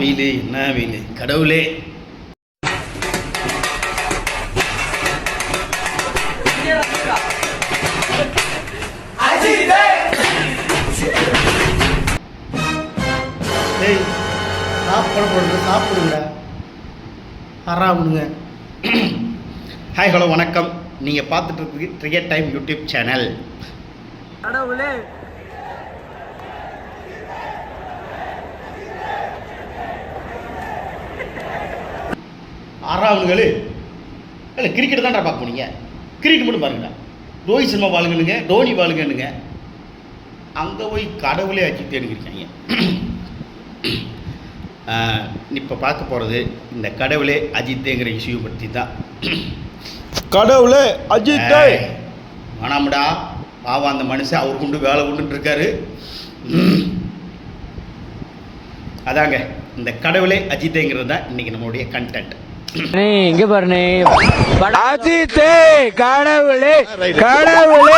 வெயில் என்ன வெயில் கடவுளே. டேய் சாப்பிட போடுங்க சாப்பிடுங்க ஆறாமுடுங்க ஹாய் ஹலோ வணக்கம். நீங்கள் பார்த்துட்டு இருக்கு ட்ரிகர் டைம் யூடியூப் சேனல் கடவுளே. ஆறாவதுகளு இல்லை கிரிக்கெட் தான்டா பார்க்க போனீங்க. கிரிக்கெட் மட்டும் பாருங்கடா. ரோஹித் சர்மா வாழுங்கனுங்க தோனி வாழுங்கன்னுங்க. அங்கே போய் கடவுளே அச்சு தேடிக்கிருக்காங்க இப்போ பார்க்க போகிறது இந்த கடவுளே அஜித்தேங்கிற இஷ்யூ பற்றி தான். கடவுளே அஜித் வேணாம்டா பாவம் அந்த மனுஷன் அவர் கொண்டு வேலை கொண்டுட்டு இருக்காரு. அதாங்க இந்த கடவுளே அஜித்தேங்கிறது தான் இன்னைக்கு நம்மளுடைய கண்டென்ட் இங்க பாருனே அஜித்தே கடவுளே கடவுளே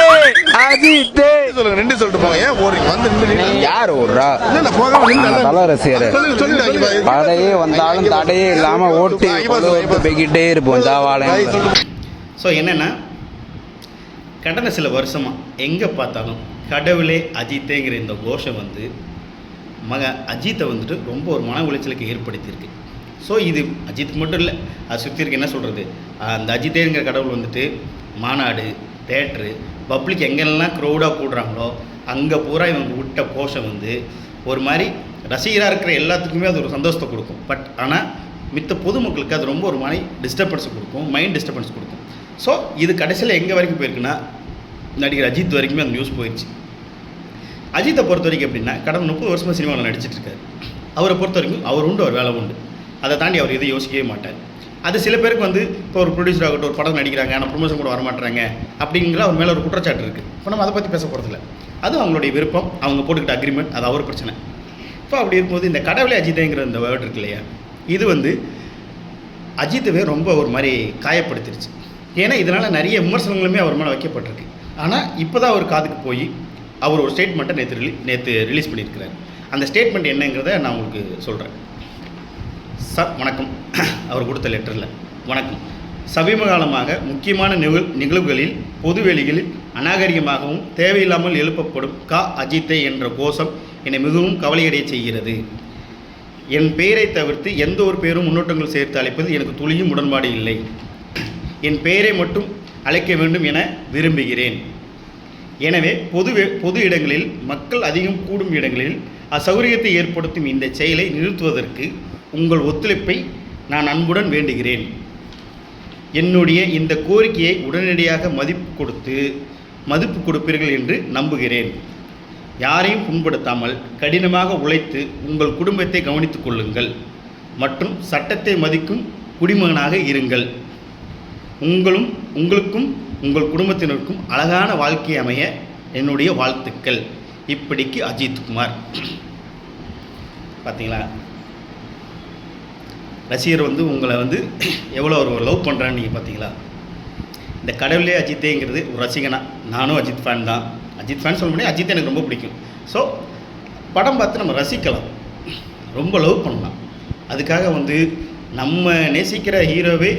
அஜித்தே. சொல்லுங்க ரெண்டு சொல்லிட்டு போங்க. ஏன் ஓடுறீங்க வந்து யார் ஓடுறா? ரசிகர். தடையே வந்தாலும் தடையே இல்லாம ஓட்டி. போய்கிட்டே இருப்போம் சொல்லுங்க. ஸோ என்னென்னா கடந்த சில வருஷமாக எங்கே பார்த்தாலும் கடவுளே அஜித்தேங்கிற இந்த கோஷம் வந்து மக அஜித்தை வந்துட்டு ரொம்ப ஒரு மன உளைச்சலுக்கு ஏற்படுத்தியிருக்கு. ஸோ இது அஜித் மட்டும் இல்லை அதை சுற்றி இருக்க என்ன சொல்கிறது அந்த அஜித்தேங்கிற கடவுள் வந்துட்டு மாநாடு தேட்ரு பப்ளிக் எங்கெல்லாம் க்ரௌடாக கூடுறாங்களோ அங்கே பூரா இவங்க விட்ட கோஷம் வந்து ஒரு மாதிரி ரசிகராக இருக்கிற எல்லாத்துக்குமே அது ஒரு சந்தோஷத்தை கொடுக்கும். பட் ஆனால் மித்த பொதுமக்களுக்கு அது ரொம்ப ஒரு மாதிரி டிஸ்டர்பன்ஸ் கொடுக்கும் மைண்ட் டிஸ்டர்பன்ஸ் கொடுக்கும். ஸோ இது கடைசியில் எங்கே வரைக்கும் போயிருக்குன்னா நடிகர் அஜித் வரைக்குமே அந்த நியூஸ் போயிடுச்சு அஜித்தை பொறுத்த வரைக்கும் எப்படின்னா கடந்த முப்பது வருஷமாக சினிமாவில் நடிச்சிட்டு இருக்காரு. அவரை பொறுத்த வரைக்கும் அவர் உண்டு அவர் வேலை உண்டு. அதை தாண்டி அவர் எதுவும் யோசிக்கவே மாட்டார். அது சில பேருக்கு வந்து இப்போ ஒரு ப்ரொடியூசர் ஆகட்டும் ஒரு படம் நடிக்கிறாங்க ஆனால் ப்ரொமோஷன் கூட வரமாட்டாங்க அப்படிங்கிற அவர் மேலே ஒரு குற்றச்சாட்டு இருக்குது இப்போ நம்ம அதை பற்றி பேச போகிறதில்ல அது அவங்களுடைய விருப்பம். அவங்க போட்டுக்கிட்ட அக்ரிமெண்ட் அது அவர் பிரச்சனை. இப்போ அப்படி இருக்கும்போது இந்த கடவுளே அஜித்தேங்கிற இந்த வேர்டு இருக்கு இல்லையா? இது வந்து அஜித்தவே ரொம்ப ஒரு மாதிரி காயப்படுத்திருச்சு. ஏன்னா இதனால் நிறைய விமர்சனங்களுமே அவர் மேலே வைக்கப்பட்டிருக்கு. ஆனால் இப்போ தான் அவர் காதுக்கு போய் அவர் ஒரு ஸ்டேட்மெண்ட்டை நேற்று ரிலீ நேற்று ரிலீஸ் பண்ணியிருக்கிறார். அந்த ஸ்டேட்மெண்ட் என்னங்கிறத நான் உங்களுக்கு சொல்கிறேன் சார் வணக்கம். அவர் கொடுத்த லெட்டரில் வணக்கம். சமீப காலமாக முக்கியமான நிகழ் நிகழ்வுகளில் பொதுவெளிகளில் அநாகரிகமாகவும் தேவையில்லாமல் எழுப்பப்படும் கா. அஜித்தை என்ற கோஷம் என்னை மிகவும் கவலையடைய செய்கிறது. என் பெயரை தவிர்த்து எந்த ஒரு பேரும் முன்னோட்டங்கள் சேர்த்து அழைப்பது எனக்கு துளியும் உடன்பாடு இல்லை. என் பெயரை மட்டும் அழைக்க வேண்டும் என விரும்புகிறேன். எனவே பொது பொது இடங்களில் மக்கள் அதிகம் கூடும் இடங்களில் அசௌகரியத்தை ஏற்படுத்தும் இந்த செயலை நிறுத்துவதற்கு உங்கள் ஒத்துழைப்பை நான் அன்புடன் வேண்டுகிறேன். என்னுடைய இந்த கோரிக்கையை உடனடியாக மதிப்பு கொடுத்து மதிப்பு கொடுப்பீர்கள் என்று நம்புகிறேன். யாரையும் புண்படுத்தாமல் கடினமாக உழைத்து உங்கள் குடும்பத்தை கவனித்துக் கொள்ளுங்கள். மற்றும் சட்டத்தை மதிக்கும் குடிமகனாக இருங்கள். உங்களும் உங்களுக்கும் உங்கள் குடும்பத்தினருக்கும் அழகான வாழ்க்கை அமைய என்னுடைய வாழ்த்துக்கள். இப்படிக்கு அஜித்குமார் பார்த்தீங்களா ரசிகர் வந்து உங்களை வந்து எவ்வளோ ஒரு லவ் பண்ணுறான்னு நீங்கள் பார்த்தீங்களா இந்த கடவுளே அஜித்தேங்கிறது ஒரு ரசிகனா? நானும் அஜித் ஃபேன் தான். அஜித் ஃபேன் சொல்ல முடியாது அஜித் எனக்கு ரொம்ப பிடிக்கும். ஸோ படம் பார்த்து நம்ம ரசிக்கலாம். ரொம்ப லவ் பண்ணலாம். அதுக்காக வந்து நம்ம நேசிக்கிற ஹீரோவே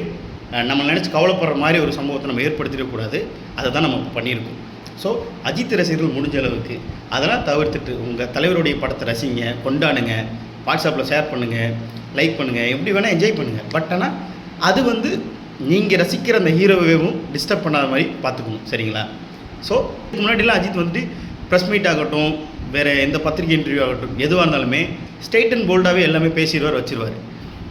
நம்ம நினச்சி கவலைப்படுற மாதிரி ஒரு சம்பவத்தை நம்ம ஏற்படுத்திடக்கூடாது அதை தான் நம்ம பண்ணியிருக்கோம். ஸோ அஜித் ரசிகர்கள் முடிஞ்ச அளவுக்கு அதெல்லாம் தவிர்த்துட்டு உங்கள் தலைவருடைய படத்தை ரசிங்க கொண்டாடுங்க. வாட்ஸ்அப்பில் ஷேர் பண்ணுங்கள் லைக் பண்ணுங்கள் எப்படி வேணால் என்ஜாய் பண்ணுங்கள் பட் ஆனால் அது வந்து நீங்கள் ரசிக்கிற அந்த ஹீரோவையும் டிஸ்டர்ப் பண்ணாத மாதிரி பார்த்துக்கணும். சரிங்களா? ஸோ இதுக்கு முன்னாடிலாம் அஜித் வந்துட்டு ப்ரெஸ் மீட் ஆகட்டும் வேறு எந்த பத்திரிகை இன்டர்வியூ ஆகட்டும் எதுவாக இருந்தாலுமே ஸ்டேட் அண்ட் போல்டாகவே எல்லாமே பேசிடுவார் வச்சிருவார்.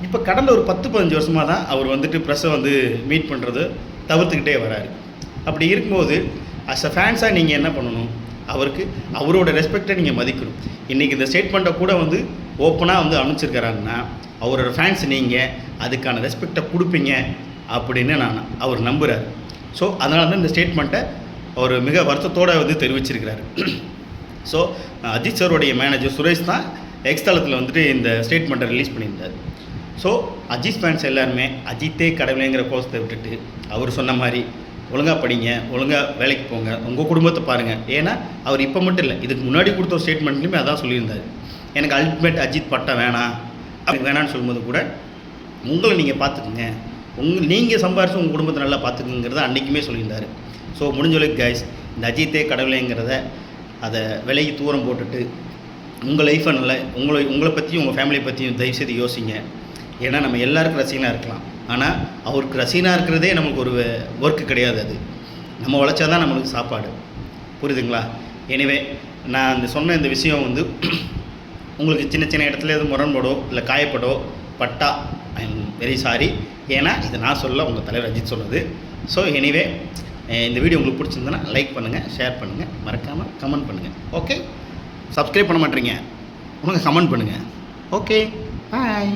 இப்போ கடந்த ஒரு பத்து பதினஞ்சு வருஷமாக தான் அவர் வந்துட்டு ப்ரெஸ்ஸை வந்து மீட் பண்ணுறது தவிர்த்துக்கிட்டே வராரு. அப்படி இருக்கும்போது அஸ் அ ஃபேன்ஸாக நீங்கள் என்ன பண்ணணும்? அவருக்கு அவரோட ரெஸ்பெக்டை நீங்கள் மதிக்கணும். இன்றைக்கி இந்த ஸ்டேட்மெண்ட்டை கூட வந்து ஓப்பனாக வந்து அனுப்பிச்சிருக்கிறாருன்னா அவரோட ஃபேன்ஸ் நீங்கள் அதுக்கான ரெஸ்பெக்டை கொடுப்பீங்க அப்படின்னு நான் அவர் நம்புகிறார் ஸோ அதனால தான் இந்த ஸ்டேட்மெண்ட்டை அவர் மிக வருத்தத்தோடு வந்து தெரிவிச்சிருக்கிறாரு. ஸோ அஜித் சாருடைய மேனேஜர் சுரேஷ் தான் எக்ஸ்தளத்தில் வந்துட்டு இந்த ஸ்டேட்மெண்ட்டை ரிலீஸ் பண்ணியிருந்தார். ஸோ அஜித் ஃபேன்ஸ் எல்லாருமே அஜித்தே கடவுளேங்கிற கோஷத்தை விட்டுட்டு அவர் சொன்ன மாதிரி ஒழுங்காக படிங்க ஒழுங்காக வேலைக்கு போங்க உங்கள் குடும்பத்தை பாருங்கள் ஏன்னா அவர் இப்போ மட்டும் இல்லை இதுக்கு முன்னாடி கொடுத்த ஒரு ஸ்டேட்மெண்ட்லையுமே அதான் சொல்லியிருந்தார். எனக்கு அல்டிமேட் அஜித் பட்டம் வேணாம். அப்படி வேணான்னு சொல்லும்போது கூட உங்களை நீங்கள் பார்த்துக்குங்க. உங்கள் நீங்கள் சம்பாரித்து உங்கள் குடும்பத்தை நல்லா பார்த்துக்குங்கிறத அன்றைக்குமே சொல்லியிருந்தார். ஸோ முடிஞ்சளவுக்கு கைஸ் இந்த அஜித்தே கடவுளேங்கிறத அதை விலைக்கு தூரம் போட்டுட்டு உங்கள் லைஃப்பை நல்லா உங்களை உங்களை பற்றியும் உங்கள் ஃபேமிலியை பற்றியும் தயவுசெய்து யோசிங்க. ஏன்னா நம்ம எல்லாருக்கும் ரசிகனாக இருக்கலாம். ஆனால் அவருக்கு ரசிகனாக இருக்கிறதே நமக்கு ஒரு ஒர்க்கு கிடையாது அது. நம்ம உழைச்சா தான் நம்மளுக்கு சாப்பாடு. புரியுதுங்களா? எனிவே நான் அந்த சொன்ன இந்த விஷயம் வந்து உங்களுக்கு சின்ன சின்ன இடத்துல எதுவும் முரண்படோ இல்லை காயப்படோ பட்டா ஐ எம் வெரி சாரி ஏன்னா இது நான் சொல்ல உங்கள் தலைவர் அஜித் சொன்னது ஸோ எனிவே இந்த வீடியோ உங்களுக்கு பிடிச்சிருந்தனா லைக் பண்ணுங்கள் ஷேர் பண்ணுங்கள் மறக்காமல் கமெண்ட் பண்ணுங்கள் ஓகே சப்ஸ்கிரைப் பண்ண மாட்டீங்க. உனக்கு கமெண்ட் பண்ணுங்கள் ஓகே பாய்